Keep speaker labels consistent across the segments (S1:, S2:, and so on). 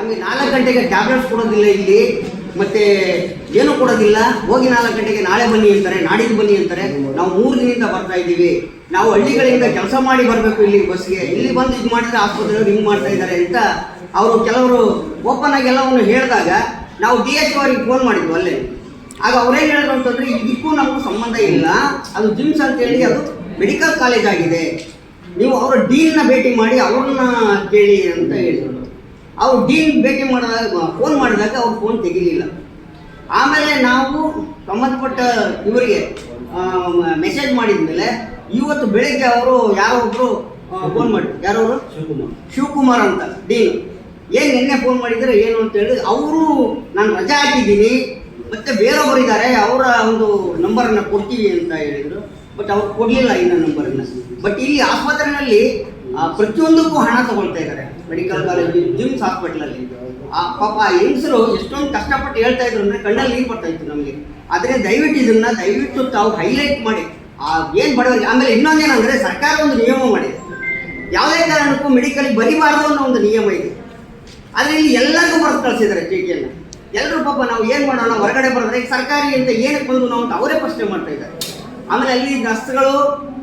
S1: ನಮಗೆ ನಾಲ್ಕು ಗಂಟೆಗೆ ಟ್ಯಾಬ್ಲೆಟ್ಸ್ ಕೊಡೋದಿಲ್ಲ ಇಲ್ಲಿ, ಮತ್ತೆ ಏನು ಕೊಡೋದಿಲ್ಲ. ಹೋಗಿ ನಾಲ್ಕು ಗಂಟೆಗೆ ನಾಳೆ ಬನ್ನಿ ಅಂತಾರೆ, ನಾಡಿದ್ದು ಬನ್ನಿ ಅಂತಾರೆ. ನಾವು ಮೂರು ದಿನದಿಂದ ಬರ್ತಾ ಇದ್ದೀವಿ. ನಾವು ಹಳ್ಳಿಗಳಿಂದ ಕೆಲಸ ಮಾಡಿ ಬರಬೇಕು ಇಲ್ಲಿ ಬಸ್ಗೆ. ಇಲ್ಲಿ ಬಂದು ಇದು ಮಾಡಿದ್ರೆ ಆಸ್ಪತ್ರೆಯವರು ಹಿಂಗೆ ಮಾಡ್ತಾ ಇದ್ದಾರೆ ಅಂತ ಅವರು ಕೆಲವರು ಓಪನ್ ಆಗಿ ಎಲ್ಲವನ್ನು ಹೇಳಿದಾಗ ನಾವು ಡಿ ಎಚ್ ಅವರಿಗೆ ಫೋನ್ ಮಾಡಿದ್ವು ಅಲ್ಲೇ. ಆಗ ಅವರೇ ಹೇಳಿದ್ರು ಅಂತಂದ್ರೆ, ಇದಕ್ಕೂ ನಮಗೂ ಸಂಬಂಧ ಇಲ್ಲ. ಅದು ಜಿಮ್ಸ್ ಅಂತ ಹೇಳಿ ಅದು ಮೆಡಿಕಲ್ ಕಾಲೇಜ್ ಆಗಿದೆ. ನೀವು ಅವರ ಡೀನ್ನ ಭೇಟಿ ಮಾಡಿ ಅವ್ರನ್ನ ಕೇಳಿ ಅಂತ ಹೇಳಿದ್ರು. ಅವ್ರು ಡೀನ್ ಭೇಟಿ ಮಾಡಿದಾಗ ಫೋನ್ ಮಾಡಿದಾಗ ಅವ್ರು ಫೋನ್ ತೆಗಿಲಿಲ್ಲ. ಆಮೇಲೆ ನಾವು ಸಂಬಂಧಪಟ್ಟ ಇವರಿಗೆ ಮೆಸೇಜ್ ಮಾಡಿದ ಮೇಲೆ ಇವತ್ತು ಬೆಳಿಗ್ಗೆ ಅವರು ಯಾರೊಬ್ರು ಫೋನ್ ಮಾಡಿ ಯಾರವರು? ಶಿವಕುಮಾರ್. ಶಿವಕುಮಾರ್ ಅಂತ ಡೀನ್ ಏನು ನಿನ್ನೆ ಫೋನ್ ಮಾಡಿದರೆ ಏನು ಅಂತ ಹೇಳಿ ಅವರು ನಾನು ರಜೆ ಹಾಕಿದ್ದೀನಿ ಮತ್ತೆ ಬೇರೊಬ್ಬರು ಇದ್ದಾರೆ ಅವರ ಒಂದು ನಂಬರನ್ನು ಕೊಡ್ತೀವಿ ಅಂತ ಹೇಳಿದರು ಬಟ್ ಅವ್ರು ಕೊಡಲಿಲ್ಲ ಇನ್ನ ನಂಬರನ್ನು ಬಟ್ ಇಲ್ಲಿ ಆಸ್ಪತ್ರೆಯಲ್ಲಿ ಪ್ರತಿಯೊಂದಕ್ಕೂ ಹಣ ತಗೊಳ್ತಾ ಇದ್ದಾರೆ. ಮೆಡಿಕಲ್ ಕಾಲೇಜ್ ಜಿಮ್ಸ್ ಹಾಸ್ಪಿಟ್ಲಲ್ಲಿ ಆ, ಪಾಪ ಆ ಹೆಂಗಸರು ಎಷ್ಟೊಂದು ಕಷ್ಟಪಟ್ಟು ಹೇಳ್ತಾ ಇದ್ರು ಅಂದರೆ ಕಣ್ಣಲ್ಲಿ ನೀರು ಬರ್ತಾ ಇತ್ತು ನಮಗೆ. ಆದರೆ ದಯವಿಟ್ಟು ಇದನ್ನ, ದಯವಿಟ್ಟು ತಾವು ಹೈಲೈಟ್ ಮಾಡಿ. ಆ, ಏನು ಬಡವರಿಗೆ, ಆಮೇಲೆ ಇನ್ನೊಂದೇನಂದ್ರೆ ಸರ್ಕಾರ ಒಂದು ನಿಯಮ ಮಾಡಿದೆ. ಯಾವುದೇ ಕಾರಣಕ್ಕೂ ಮೆಡಿಕಲ್ಗೆ ಬರಿಬಾರ್ದು ಅನ್ನೋ ಒಂದು ನಿಯಮ ಇದೆ. ಆದರೆ ಇಲ್ಲಿ ಎಲ್ಲರಿಗೂ ಬರೆದು ಕಳಿಸಿದ್ದಾರೆ ಚೀಟಿಯನ್ನು. ಎಲ್ಲರೂ ಪಾಪ ನಾವು ಏನು ಮಾಡೋಣ ಹೊರಗಡೆ ಬರೋದ್ರೆ ಸರ್ಕಾರಿ ಅಂತ ಏನಕ್ಕೆ ಬಂದು ನಾವು ಅಂತ ಅವರೇ ಪ್ರಶ್ನೆ ಮಾಡ್ತಾ ಇದ್ದಾರೆ. ಆಮೇಲೆ ಅಲ್ಲಿ ನರ್ಸ್ಗಳು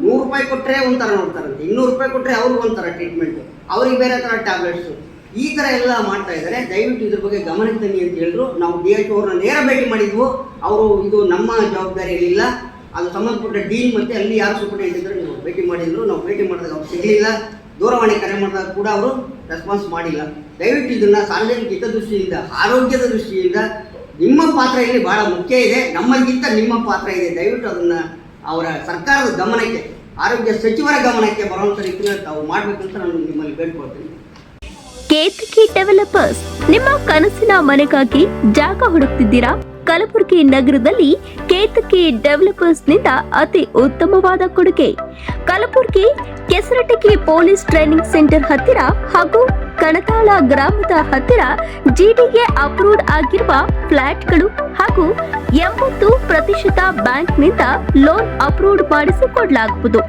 S1: ನೂರು ರೂಪಾಯಿ ಕೊಟ್ಟರೆ ಒಂಥರ ನೋಡ್ತಾರಂತೆ. ಇನ್ನೂರು ರೂಪಾಯಿ ಕೊಟ್ಟರೆ ಅವ್ರಿಗೆ ಒಂಥರ ಟ್ರೀಟ್ಮೆಂಟು ಅವ್ರಿಗೆ ಬೇರೆ ಥರ ಟ್ಯಾಬ್ಲೆಟ್ಸು ಈ ಥರ ಎಲ್ಲ ಮಾಡ್ತಾ ಇದ್ದಾರೆ. ದಯವಿಟ್ಟು ಇದ್ರ ಬಗ್ಗೆ ಗಮನಕ್ಕೆ ತನ್ನಿ ಅಂತ ಹೇಳಿದ್ರು. ನಾವು ಡಿ ಎಚ್ ಅವ್ರನ್ನ ನೇರ ಭೇಟಿ ಮಾಡಿದ್ವು. ಅವರು ಇದು ನಮ್ಮ ಜವಾಬ್ದಾರಿ ಇರಲಿಲ್ಲ ಅದು ಸಂಬಂಧಪಟ್ಟ ಡೀನ್ ಮತ್ತೆ ಅಲ್ಲಿ ಯಾರು ಸೂಪರ್ಟೆಂಟ್ ಇದ್ದರೆ ನೀವು ಭೇಟಿ ಮಾಡಿದ್ರು. ನಾವು ಭೇಟಿ ಮಾಡಿದಾಗ ಅವ್ರು ಸಿಗಲಿಲ್ಲ. ದೂರವಾಣಿ ಕರೆ ಮಾಡಿದಾಗ ಕೂಡ ಅವರು ರೆಸ್ಪಾನ್ಸ್ ಮಾಡಿಲ್ಲ. ದಯವಿಟ್ಟು ಇದನ್ನು ಸಾರ್ವಜನಿಕ ಹಿತದೃಷ್ಟಿಯಿಂದ, ಆರೋಗ್ಯದ ದೃಷ್ಟಿಯಿಂದ ನಿಮ್ಮ ಪಾತ್ರ ಇಲ್ಲಿ ಭಾಳ ಮುಖ್ಯ ಇದೆ. ನಮ್ಮಗಿಂತ ನಿಮ್ಮ ಪಾತ್ರ ಇದೆ. ದಯವಿಟ್ಟು ಅದನ್ನ ಅವರ ಸರ್ಕಾರದ ಗಮನಕ್ಕೆ, ಆರೋಗ್ಯ ಸಚಿವರ ಗಮನಕ್ಕೆ ಬರುವಂಥ ರೀತಿಯಲ್ಲಿ ತಾವು ಮಾಡಬೇಕಂತ ನಾನು ನಿಮ್ಮಲ್ಲಿ ಬೇಡ್ಕೊಳ್ತೀನಿ.
S2: ಕೇತಕಿ ಡೆವಲಪರ್ಸ್, ನಿಮ್ಮ ಕನಸಿನ ಮನೆಗಾಗಿ ಜಾಗ ಹುಡುಕ್ತಿದ್ದೀರಾ? ಕಲಬುರಗಿ ನಗರದಲ್ಲಿ ಕೇತಕಿ ಡೆವಲಪರ್ಸ್ನಿಂದ ಅತಿ ಉತ್ತಮವಾದ ಕೊಡುಗೆ. Kalaburagi Kesaratagi police training centre ಹತ್ತಿರ ಹಾಗೂ ಕಣತಾಳ ಗ್ರಾಮದ ಹತ್ತಿರ ಜಿಡಿಎ ಅಪ್ರೂವ್ಡ್ ಆಗಿರುವ ಫ್ಲಾಟ್ಗಳು ಹಾಗೂ ಎಂಬತ್ತು ಪ್ರತಿಶತ ಬ್ಯಾಂಕ್ನಿಂದ loan approved ಮಾಡಿಸಿಕೊಡಲಾಗುವುದು.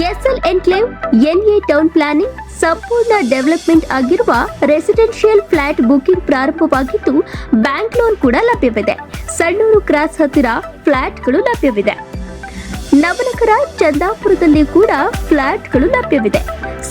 S2: SL enclave, NA town planning ಸಂಪೂರ್ಣ ಡೆವಲಪ್ಮೆಂಟ್ ಆಗಿರುವ ರೆಸಿಡೆನ್ಷಿಯಲ್ ಫ್ಲಾಟ್ ಬುಕಿಂಗ್ ಪ್ರಾರಂಭವಾಗಿದ್ದು, ಬ್ಯಾಂಕ್ ಲೋನ್ ಕೂಡ ಲಭ್ಯವಿದೆ. ಸಣ್ಣೂರು ಕ್ರಾಸ್ ಹತ್ತಿರ ಫ್ಲಾಟ್ಗಳು ಲಭ್ಯವಿದೆ. ನವನಗರ ಚಂದಾಪುರದಲ್ಲಿ ಕೂಡ ಫ್ಲಾಟ್ಗಳು ಲಭ್ಯವಿದೆ.